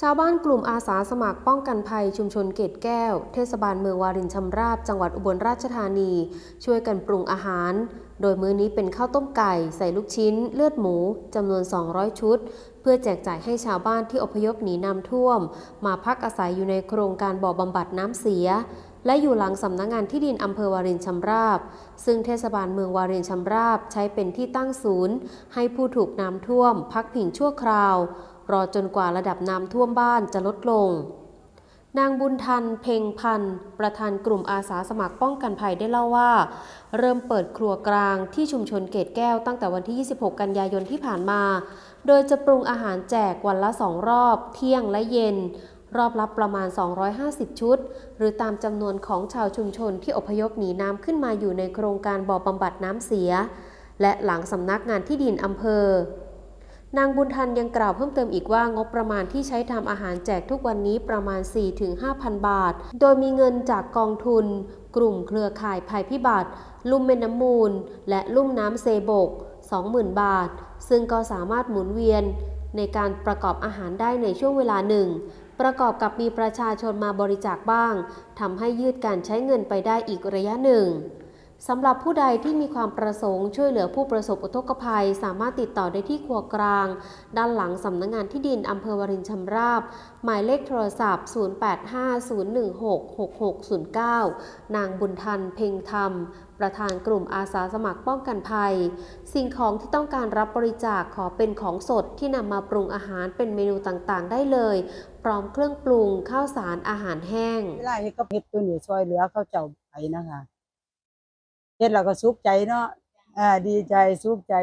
ชาวบ้านกลุ่มอาสาสมัครป้องกันภัยชุมชนเกตแก้ว เทศบาลเมืองวารินชำราบ จังหวัดอุบลราชธานี ช่วยกันปรุงอาหาร โดยมื้อนี้เป็นข้าวต้มไก่ ใส่ลูกชิ้น เลือดหมูจำนวน 200 ชุด เพื่อแจกจ่ายให้ชาวบ้านที่อพยพหนีน้ำท่วม มาพักอาศัยอยู่ในโครงการบ่อบำบัดน้ำเสีย และอยู่หลังสำนักงงานที่ดินอำเภอวารินชำราบ ซึ่งเทศบาลเมืองวารินชำราบใช้เป็นที่ตั้งศูนย์ ให้ผู้ถูกน้ำท่วม พักผิงชั่วคราว รอจนกว่าระดับน้ำท่วมบ้านจะลดลง นางบุญทัน เพ็งพันธ์ประธานกลุ่มอาสาสมัครป้องกันภัยได้เล่าว่า เริ่มเปิดครัวกลางที่ชุมชนเกตแก้วตั้งแต่วันที่ 26 กันยายนที่ผ่านมา โดยจะปรุงอาหารแจกวันละสองรอบ เที่ยงและเย็น รอบละประมาณ 250 ชุด หรือตามจำนวนของชาวชุมชนที่อพยพหนีน้ำขึ้นมาอยู่ในโครงการบ่อบำบัดน้ำเสีย และหลังสำนักงานที่ดินอำเภอ นางบุญทันยังกล่าวเพิ่มเติมอีกว่างบประมาณที่ใช้ทำอาหารแจกทุกวันนี้ประมาณ 4-5,000 บาท โดยมีเงินจากกองทุน กลุ่มเครือข่ายภัยพิบัติ ลุ่มแม่น้ำมูล และลุ่มน้ำเซบก 20,000 บาท ซึ่งก็สามารถหมุนเวียน ในการประกอบอาหารได้ในช่วงเวลาหนึ่ง ประกอบกับมีประชาชนมาบริจาคบ้างทำให้ยืดการใช้เงินไปได้อีกระยะหนึ่ง สำหรับผู้ใดที่มีความประสงค์ช่วยเหลือผู้ประสบอุทกภัย สามารถติดต่อได้ที่ครัวกลาง ด้านหลังสำนักงงานที่ดินอำเภอวารินชำราบ หมายเลขโทรศัพท์ 0850166609 นางบุญทันเพ็งธรรม ประธานกลุ่มอาสาสมัครป้องกันภัย สิ่งของที่ต้องการรับบริจาคขอเป็นของสดที่นำมาปรุงอาหารเป็นเมนูต่างๆ ได้เลย พร้อมเครื่องปรุงข้าวสารอาหารแห้งเวลาเฮ็ดกับเฮ็ดตัวนี้ช่วยเหลือเขาเจ้าไปนะคะ เฮ็ดแล้วก็สุขใจเนาะอ่าดีใจสุขใจ